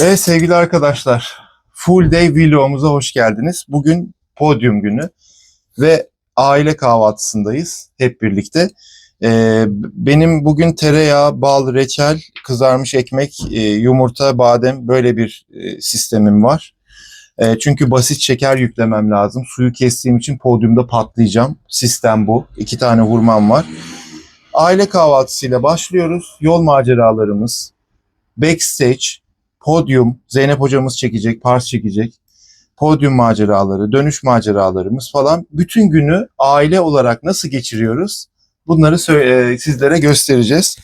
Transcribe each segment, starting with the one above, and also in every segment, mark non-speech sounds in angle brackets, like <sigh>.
Evet sevgili arkadaşlar, Full Day Vlog'umuza hoş geldiniz. Bugün podyum günü ve aile kahvaltısındayız hep birlikte. Ee, benim bugün tereyağı, bal, reçel, kızarmış ekmek, e, yumurta, badem böyle bir e, sistemim var. E, çünkü basit şeker yüklemem lazım. Suyu kestiğim için podyumda patlayacağım. Sistem bu. İki tane hurmam var. Aile kahvaltısıyla başlıyoruz. Yol maceralarımız, backstage, podyum, Zeynep hocamız çekecek, Pars çekecek. Podyum maceraları, dönüş maceralarımız falan. Bütün günü aile olarak nasıl geçiriyoruz? Bunları e, sizlere göstereceğiz.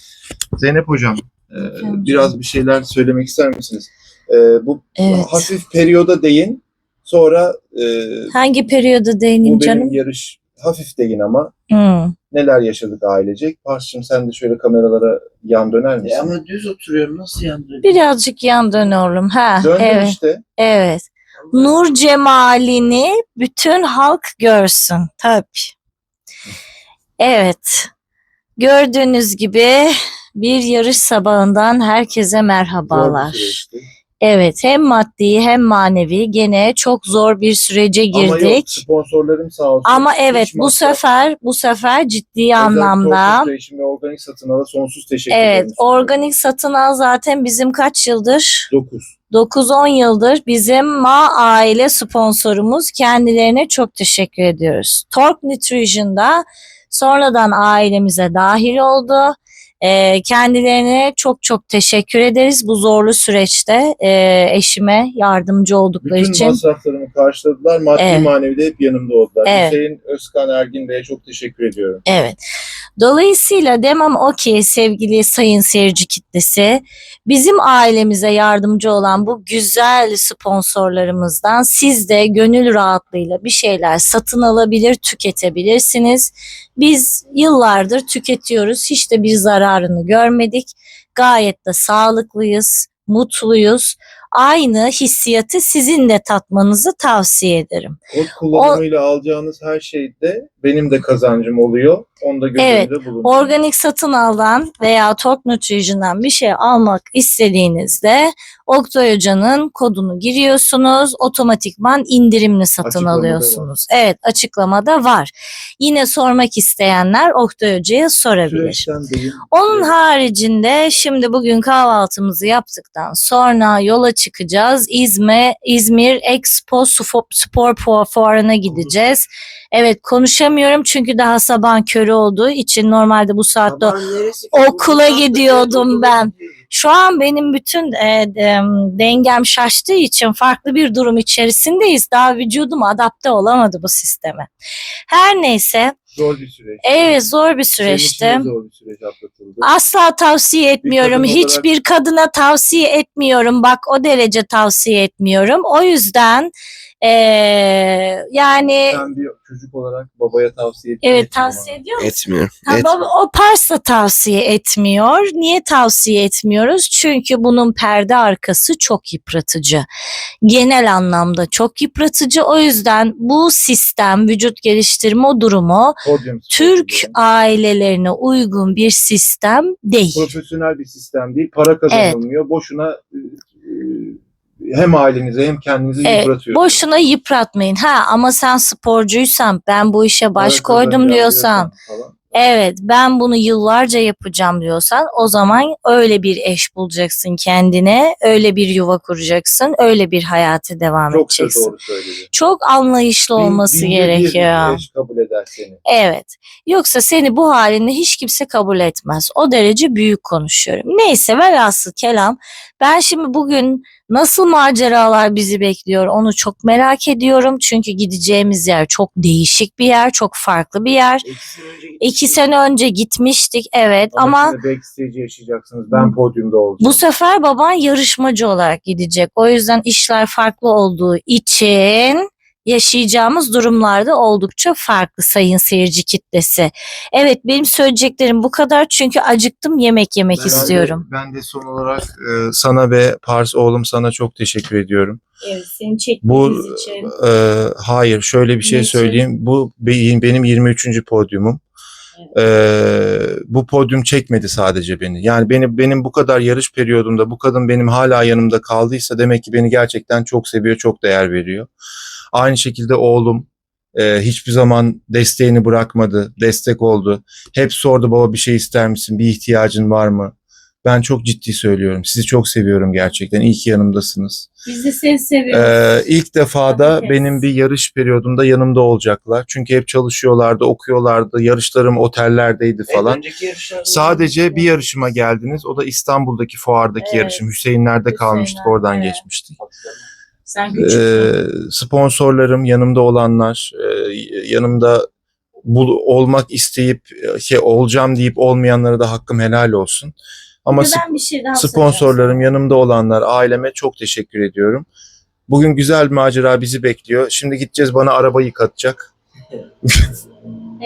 Zeynep hocam, Efendim? biraz bir şeyler söylemek ister misiniz? E, bu Evet. hafif periyoda değin. Sonra e, Hangi periyoda değineyim bu benim canım? yarış hafif değin ama Hmm. Neler yaşadık ailecek. Pars'cığım sen de şöyle kameralara yan döner misin? E ama düz oturuyorum nasıl yandı? Birazcık yan dön oğlum. Ha, Döndüm evet, işte. evet. Nur cemalini bütün halk görsün. Tabii. Evet. Gördüğünüz gibi bir yarış sabahından herkese Zor bir merhabalar. süreçti. Evet, hem maddi hem manevi gene çok zor bir sürece Ama yok, girdik. sponsorlarım sağ olsun. Ama evet bu sefer bu sefer ciddi özellikle anlamda ve organik satın ala sonsuz teşekkür Evet, ederim. organik satın al zaten bizim kaç yıldır? 9. 9-10 yıldır bizim Ma aile sponsorumuz. Kendilerine çok teşekkür ediyoruz. Tork Nutrition'da sonradan ailemize dahil oldu. Ee, kendilerine çok çok teşekkür ederiz bu zorlu süreçte e, eşime yardımcı oldukları Bütün için. masraflarımı karşıladılar. Maddi Evet. manevi de hep yanımda oldular. Evet. Hüseyin Özkan Ergin Bey'e çok teşekkür ediyorum. Evet. Dolayısıyla demem o ki sevgili sayın seyirci kitlesi bizim ailemize yardımcı olan bu güzel sponsorlarımızdan siz de gönül rahatlığıyla bir şeyler satın alabilir, tüketebilirsiniz. Biz yıllardır tüketiyoruz. Hiç de bir zararını görmedik. Gayet de sağlıklıyız, mutluyuz. Aynı hissiyatı sizin de tatmanızı tavsiye ederim. Kod kullanımıyla alacağınız her şeyde benim de kazancım oluyor. Onu da göz Evet, önünde bulundurun. Organik satın alan veya Tork Nutrition'dan bir şey almak istediğinizde Oktay Hoca'nın kodunu giriyorsunuz. Otomatikman indirimli satın Açıklamada alıyorsunuz. Evet açıklamada var. Yine sormak isteyenler Oktay Hoca'ya sorabilir. Onun haricinde şimdi bugün kahvaltımızı yaptıktan sonra yola çıkacağız. İzmir, İzmir Expo Spor, Spor Fu- Fuarı'na gideceğiz. Evet konuşamıyorum çünkü daha sabah körü olduğu için normalde bu saatte okula gidiyordum ben. Şu an benim bütün e, de- dengem şaştığı için farklı bir durum içerisindeyiz. Daha vücudum adapte olamadı bu sisteme. Her neyse Zor bir süreç. evet zor bir süreçti. zor bir süreç atlatıldı. Asla tavsiye etmiyorum. kadın Hiçbir kadına tavsiye etmiyorum. Bak o derece tavsiye etmiyorum. O yüzden eee, yani Sen bir çocuk olarak babaya tavsiye et. evet tavsiye ediyor musun? Etmiyorum. Ha, Et. baba, o Pars da tavsiye etmiyor. Niye tavsiye etmiyoruz? Çünkü bunun perde arkası çok yıpratıcı. Genel anlamda çok yıpratıcı. O yüzden bu sistem, vücut geliştirme durumu Podyum Türk sporcuları. ailelerine uygun bir sistem değil. profesyonel bir sistem değil. Para kazanılmıyor. Boşuna e, e, hem ailenize hem kendinizi Evet, yıpratıyorsunuz. Boşuna yıpratmayın. Ha ama sen sporcuysan, ben bu işe baş Para koydum diyorsan, falan. Evet ben bunu yıllarca yapacağım diyorsan o zaman öyle bir eş bulacaksın kendine, öyle bir yuva kuracaksın, öyle bir hayatı devam Çok edeceksin. doğru söyledi. Çok anlayışlı Bin- olması bir gerekiyor. eş kabul eder seni. Evet. Yoksa seni bu halinde hiç kimse kabul etmez. O derece büyük konuşuyorum. Neyse velhasıl kelam. Ben şimdi bugün nasıl maceralar bizi bekliyor onu çok merak ediyorum. Çünkü gideceğimiz yer çok değişik bir yer, çok farklı bir yer. İki. İki sene önce gitmiştik evet Ama, ama şimdi backstage yaşayacaksınız. Ben podyumda olacağım. bu sefer baban yarışmacı olarak gidecek. O yüzden işler farklı olduğu için yaşayacağımız durumlarda oldukça farklı sayın seyirci kitlesi. Evet benim söyleyeceklerim bu kadar çünkü acıktım yemek yemek Ben de- istiyorum. ben de son olarak e, sana ve Pars oğlum sana çok teşekkür ediyorum. Evet seni Bu e, hayır şöyle bir şey Niçin? söyleyeyim. Bu be- benim 23. podyumum. Ee, bu podyum çekmedi sadece beni. Yani beni benim bu kadar yarış periyodumda bu kadın benim hala yanımda kaldıysa demek ki beni gerçekten çok seviyor, çok değer veriyor. Aynı şekilde oğlum e, hiçbir zaman desteğini bırakmadı, destek oldu. Hep sordu baba bir şey ister misin, bir ihtiyacın var mı? Ben çok ciddi söylüyorum. Sizi çok seviyorum gerçekten. İyi ki yanımdasınız. Biz de seni seviyoruz. Ee, ilk defa da Tabii ki. benim bir yarış periyodumda yanımda olacaklar. Çünkü hep çalışıyorlardı, okuyorlardı. Yarışlarım otellerdeydi falan. Önceki yarışlarda Sadece bir yarışıma geldiniz. O da İstanbul'daki fuardaki Evet. yarışım. Hüseyinler'de kalmıştık. Hüseyinler, Oradan evet. geçmiştik. Sen Ee, sponsorlarım, yanımda olanlar, e, yanımda bul, olmak isteyip e, şey olacağım deyip olmayanlara da hakkım helal olsun. Ama Bir şey daha Sponsorlarım, yanımda olanlar, aileme çok teşekkür ediyorum. Bugün güzel bir macera bizi bekliyor. Şimdi gideceğiz bana araba yıkatacak. <laughs>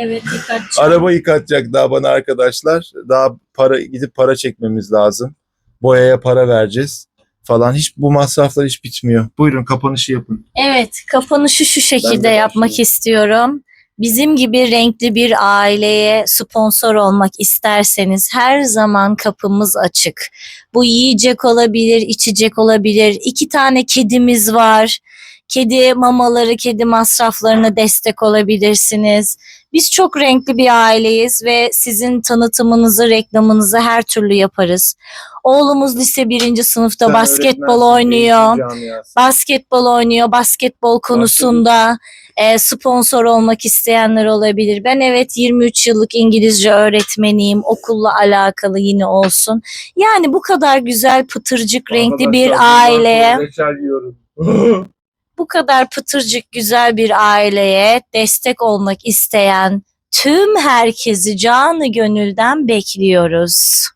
Evet dikkat. Araba yıkatacak daha bana arkadaşlar. Daha para gidip para çekmemiz lazım. Boyaya para vereceğiz falan. Hiç bu masraflar hiç bitmiyor. Buyurun kapanışı yapın. Evet, kapanışı şu şekilde de yapmak istiyorum. Bizim gibi renkli bir aileye sponsor olmak isterseniz her zaman kapımız açık. Bu yiyecek olabilir, içecek olabilir. İki tane kedimiz var. Kedi mamaları, kedi masraflarına destek olabilirsiniz. Biz çok renkli bir aileyiz ve sizin tanıtımınızı, reklamınızı her türlü yaparız. Oğlumuz lise birinci sınıfta Sen basketbol oynuyor basketbol oynuyor. Basketbol konusunda e, sponsor olmak isteyenler olabilir. Ben evet 23 yıllık İngilizce öğretmeniyim. Okulla alakalı yine olsun. Yani bu kadar güzel pıtırcık renkli bir aileye, ben reçel yiyorum. <laughs> bu kadar pıtırcık güzel bir aileye destek olmak isteyen tüm herkesi canı gönülden bekliyoruz.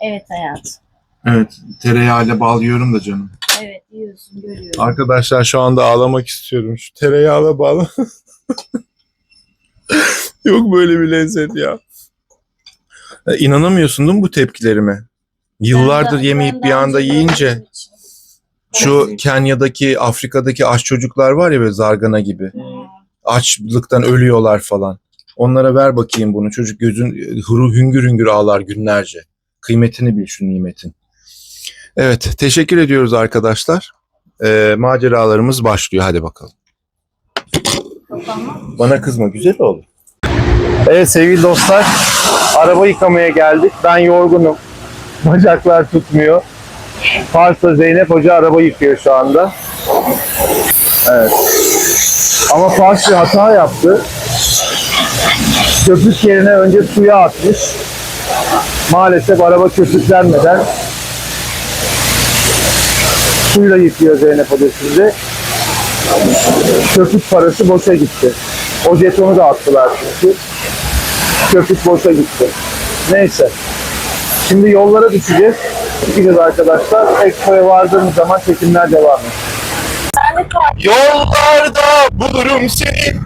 Evet hayatım. evet, tereyağıyla bal yiyorum da canım. Evet yiyorsun görüyorum. Arkadaşlar şu anda ağlamak istiyorum. Şu tereyağla bağlı. <laughs> Yok böyle bir lezzet ya. E, İnanamıyorsun değil mi bu tepkilerime? Yıllardır yemeyip bir anda yiyince şu Kenya'daki, Afrika'daki aç çocuklar var ya böyle zargana gibi. Açlıktan ölüyorlar falan. Onlara ver bakayım bunu. Çocuk gözün huru hüngür hüngür ağlar günlerce. Kıymetini bil şu nimetin. Evet, teşekkür ediyoruz arkadaşlar. Ee, maceralarımız başlıyor. Hadi bakalım. Bana kızma, güzel oldu. Evet sevgili dostlar, araba yıkamaya geldik. Ben yorgunum. Bacaklar tutmuyor. Fars'ta Zeynep Hoca araba yıkıyor şu anda. Evet. Ama Fars bir hata yaptı. Köpük yerine önce suya atmış. Maalesef araba köpüklenmeden suyla yıkıyor Zeynep Hoca şimdi. Köpük parası boşa gitti. O jetonu da attılar çünkü. Köpük boşa gitti. Neyse. Şimdi yollara düşeceğiz. Gideceğiz arkadaşlar. Expo'ya vardığımız zaman çekimler devam edecek. Yollarda bulurum seni.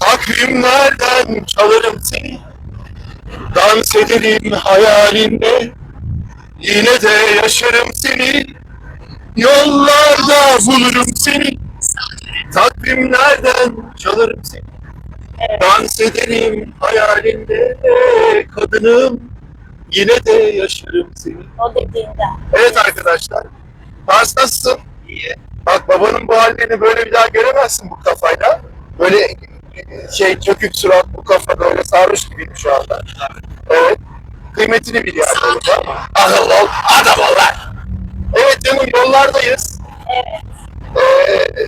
Takvimlerden çalarım seni. Dans ederim hayalinde. Yine de yaşarım seni. Yollarda bulurum seni. Takvimlerden çalarım seni. Dans ederim hayalinde. Kadınım. Yine de yaşarım seni. O dediğinden. Evet arkadaşlar. Pars nasılsın? İyi. Bak babanın bu hallerini böyle bir daha göremezsin bu kafayla. Böyle e, şey çökük surat bu kafa böyle sarhoş gibiyim şu anda. Evet. Kıymetini bil yani. mı? Adam ol, adam ol lan. Evet canım yollardayız. Evet. Ee,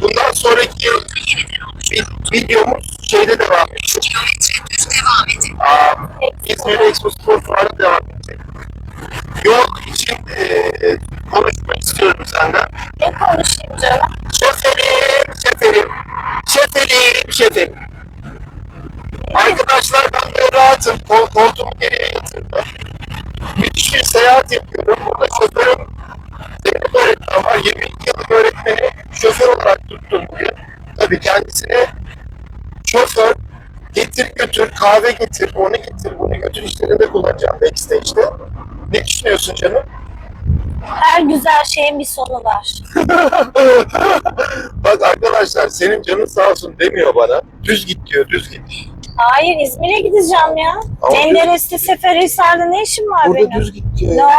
bundan sonraki vi- videomuz şeyde devam edecek. İzmir Expo Spor Fuarı devam edecek. Yol için eee konuşmak istiyorum senden. Ne konuşayım canım? Şeferim, şeferim, şeferim, şeferim. Arkadaşlar ben de rahatım. Kol, koltuğumu geriye yatırdım. Müthiş bir seyahat yapıyorum. Burada şoförüm Zeynep öğretmen var. 22 yıllık öğretmeni şoför olarak tuttum bugün. Tabii kendisine şoför getir götür, kahve getir, onu getir, bunu götür işlerinde kullanacağım backstage'de. Ne düşünüyorsun canım? Her güzel şeyin bir sonu var. <laughs> Bak arkadaşlar senin canın sağ olsun demiyor bana. Düz git diyor, düz git. Hayır İzmir'e gideceğim ya. Ama Menderes'te Seferihisar'da ne işim var Burada benim? düz git ya. No.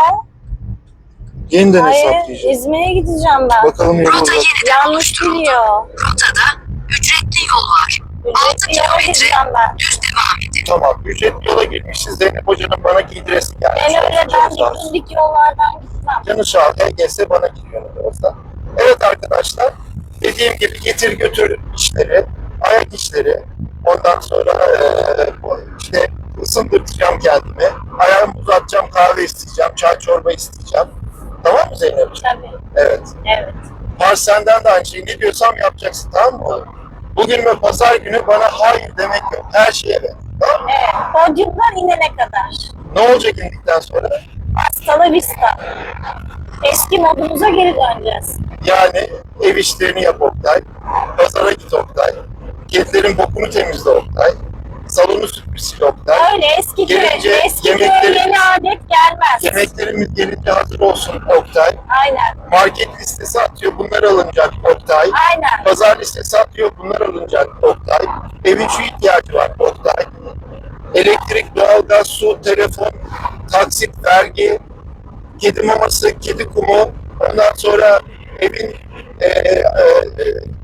Yeniden Hayır hesaplayacağız. İzmir'e gideceğim ben. Bakalım yolu uzat. Yanlış biliyor. Rotada ücretli yol var. Ücretli yola gideceğim ben. Düz devam edin. Tamam. Ücretli yola girmişiz. Zeynep Hoca'nın bana giydiresi geldi. Ben öyle ben yollardan gitmem. Canı şu an HGS bana gidiyor olsa. Evet arkadaşlar. Dediğim gibi getir götür işleri, ayak işleri. Ondan sonra eee, bu işte ısındırtacağım kendimi. Ayağımı uzatacağım, kahve isteyeceğim, çay çorba isteyeceğim. Tamam mı Zeynep'ciğim? Tabii. Evet. Evet. Pars senden de aynı şeyi ne diyorsam yapacaksın tamam mı oğlum? Bugün ve pazar günü bana hayır demek yok. Her şeye evet. Tamam mı? Evet. Podyumdan inene kadar. Ne olacak indikten sonra? Hasta la vista. Eski modumuza geri döneceğiz. Yani ev işlerini yap Oktay. Pazara git Oktay. Kedilerin bokunu temizle Oktay. Salonu süpürsil Oktay. Öyle eski Gelince eski yemekleri- yeni adet gelmez. Yemeklerimiz gelince hazır olsun Oktay. Aynen. Market listesi atıyor bunlar alınacak Oktay. Aynen. Pazar listesi atıyor bunlar alınacak Oktay. Evin şu ihtiyacı var Oktay. Elektrik, doğalgaz, su, telefon, taksit, vergi, kedi maması, kedi kumu, ondan sonra evin e, e, e,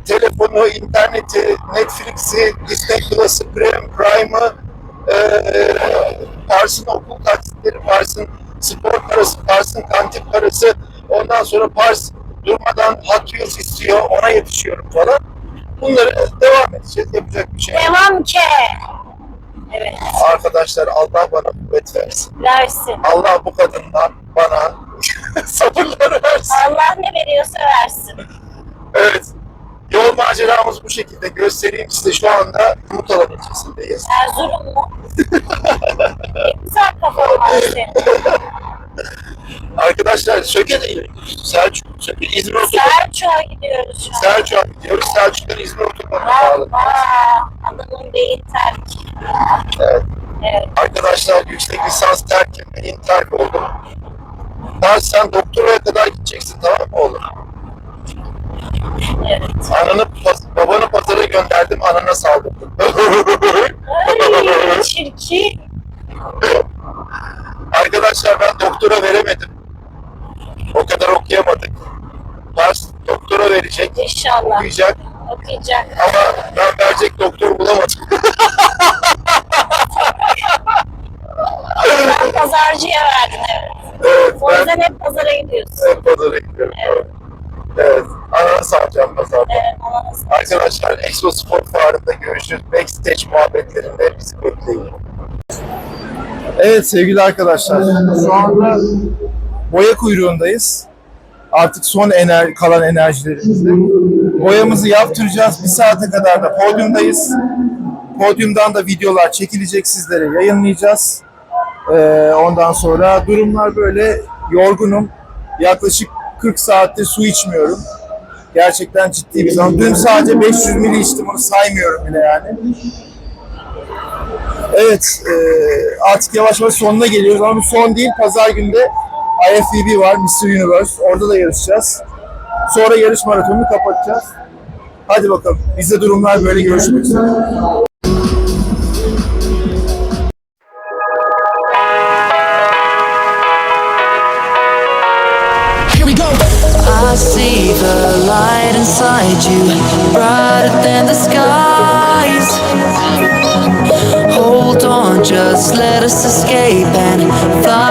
telefonu, interneti, Netflix'i, Disney Plus'ı, Prime, Prime'ı, e, Pars'ın okul taksitleri, Pars'ın spor parası, Pars'ın kantin parası, ondan sonra Pars durmadan Hot Wheels istiyor, ona yetişiyorum falan. Bunları devam edeceğiz, yapacak bir şey. Devam ke. Evet. Arkadaşlar Allah bana kuvvet versin. Versin. Allah bu kadından bana <laughs> sabırları versin. Allah ne veriyorsa versin. Evet. Yol maceramız bu şekilde. Göstereyim size şu anda Mutalan ilçesindeyiz. Erzurum mu? güzel var senin. Arkadaşlar Söke değil. Selçuk, Söke, İzmir otobanı. Selçuk'a gidiyoruz şu an. Selçuk'a gidiyoruz. Selçuk'tan İzmir otobanına bağlı. Aa, adamın beyin terk. Evet. Evet. Arkadaşlar yüksek lisans terkim, terk oldum. Ben sen doktoraya kadar gideceksin tamam mı oğlum? Evet. Ananı, babanı pazara gönderdim, anana saldırdım. Ay <laughs> çirkin. Arkadaşlar ben doktora veremedim. O kadar okuyamadık. Pars doktora verecek, İnşallah okuyacak okuyacak. ama ben verecek doktor bulamadım. Ben pazarcıya verdin evet. evet, O ben yüzden hep pazara gidiyorsun. hep pazara gidiyorum. Evet. evet, ananı salacağım pazarda. Arkadaşlar Expo Spor Fuarı'nda görüşürüz. Backstage muhabbetlerinde bizi bekleyin. Evet sevgili arkadaşlar. Şu anda boya kuyruğundayız. Artık son ener kalan enerjilerimizle. Boyamızı yaptıracağız. Bir saate kadar da podyumdayız. Podyumdan da videolar çekilecek sizlere yayınlayacağız. Ee, ondan sonra durumlar böyle yorgunum. Yaklaşık 40 saattir su içmiyorum. Gerçekten ciddi bir zaman. Dün sadece 500 mili içtim onu saymıyorum bile yani. Evet e, artık yavaş yavaş sonuna geliyoruz ama bu son değil. Pazar günde IFBB var Mr. Universe. Orada da yarışacağız. Sonra yarış maratonunu kapatacağız. Hadi bakalım. Bizde durumlar böyle görüşmek üzere. Inside you, brighter than the skies. Hold on, just let us escape and fly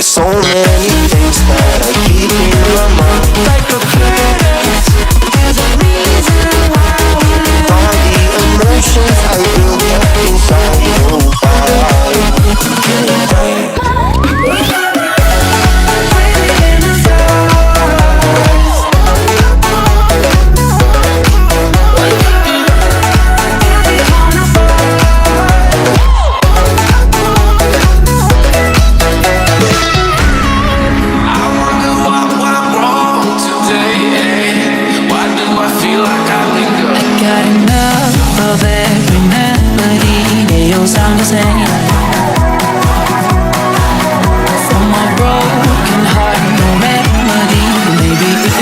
There's so many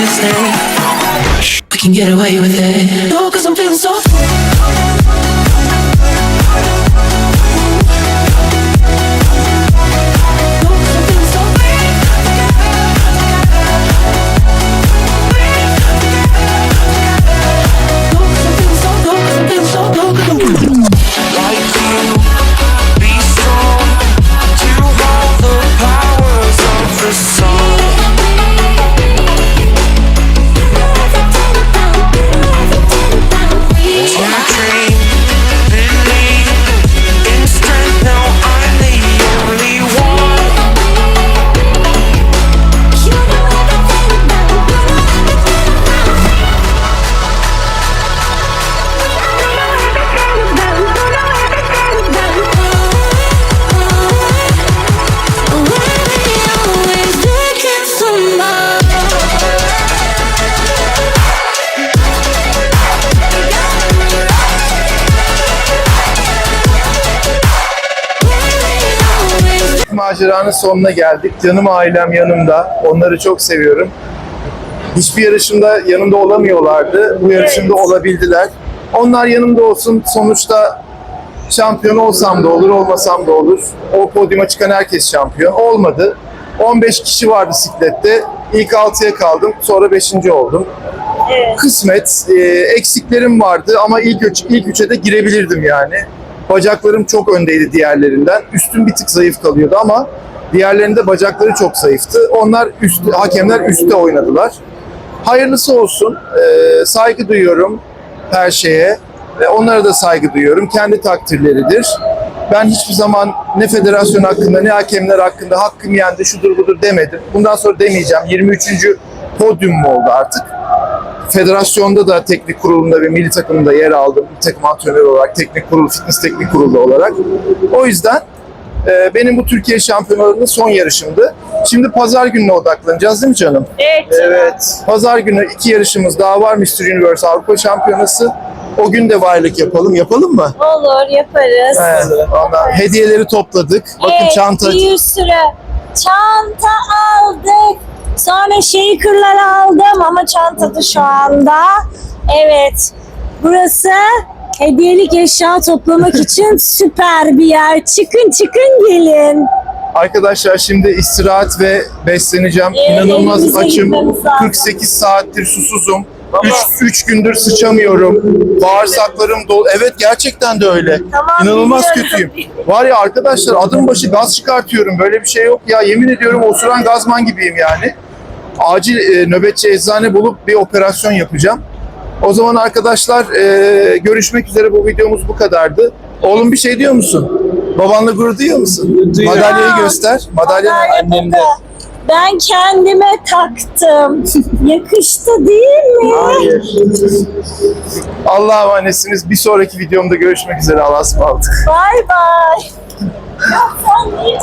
this. I can get away with it. No, cause I'm feeling so. Maceranın sonuna geldik. Canım ailem yanımda. Onları çok seviyorum. Hiçbir yarışımda yanımda olamıyorlardı. Bu yarışımda olabildiler. Onlar yanımda olsun. Sonuçta şampiyon olsam da olur, olmasam da olur. O podyuma çıkan herkes şampiyon. Olmadı. 15 kişi vardı siklette. İlk 6'ya kaldım. Sonra 5. oldum. Kısmet. Ee, eksiklerim vardı ama ilk üç, ilk üçe de girebilirdim yani. Bacaklarım çok öndeydi diğerlerinden. Üstüm bir tık zayıf kalıyordu ama diğerlerinde bacakları çok zayıftı. Onlar üst, hakemler üstte oynadılar. Hayırlısı olsun. Ee, saygı duyuyorum her şeye. Ve onlara da saygı duyuyorum. Kendi takdirleridir. Ben hiçbir zaman ne federasyon hakkında ne hakemler hakkında hakkım yendi şudur budur demedim. Bundan sonra demeyeceğim. 23. podyum oldu artık. Federasyonda da teknik kurulunda ve milli takımda yer aldım. Bir takım antrenör olarak, teknik kurul, fitness teknik kurulu olarak. O yüzden e, benim bu Türkiye şampiyonalarının son yarışımdı. Şimdi pazar gününe odaklanacağız değil mi canım? Evet. Evet. Pazar günü iki yarışımız daha var. Mr. Universe Avrupa Şampiyonası. O gün de varlık yapalım. Yapalım mı? Olur yaparız. Evet. Ondan hediyeleri topladık. Bakın evet, çanta. bir sürü çanta aldık. Sonra shaker'lar aldım ama çantada şu anda. Evet. Burası hediyelik eşya toplamak <laughs> için süper bir yer. Çıkın çıkın gelin. Arkadaşlar şimdi istirahat ve besleneceğim. Evet, İnanılmaz açım. gitmemiz lazım. 48 saattir susuzum. 3 gündür sıçamıyorum. Bağırsaklarım dolu. Evet gerçekten de öyle. Tamam, İnanılmaz biliyorum. kötüyüm. Var ya arkadaşlar adım başı gaz çıkartıyorum. Böyle bir şey yok ya. Yemin ediyorum osuran gazman gibiyim yani. Acil e, nöbetçi eczane bulup bir operasyon yapacağım. O zaman arkadaşlar e, görüşmek üzere bu videomuz bu kadardı. Oğlum bir şey diyor musun? Babanla gurur duyuyor musun? Madalyayı göster. Madalya da Ben kendime taktım. <laughs> Yakıştı değil mi? Hayır. Allah'a emanetsiniz. Bir sonraki videomda görüşmek üzere. Allah'a ısmarladık. Ya sen niye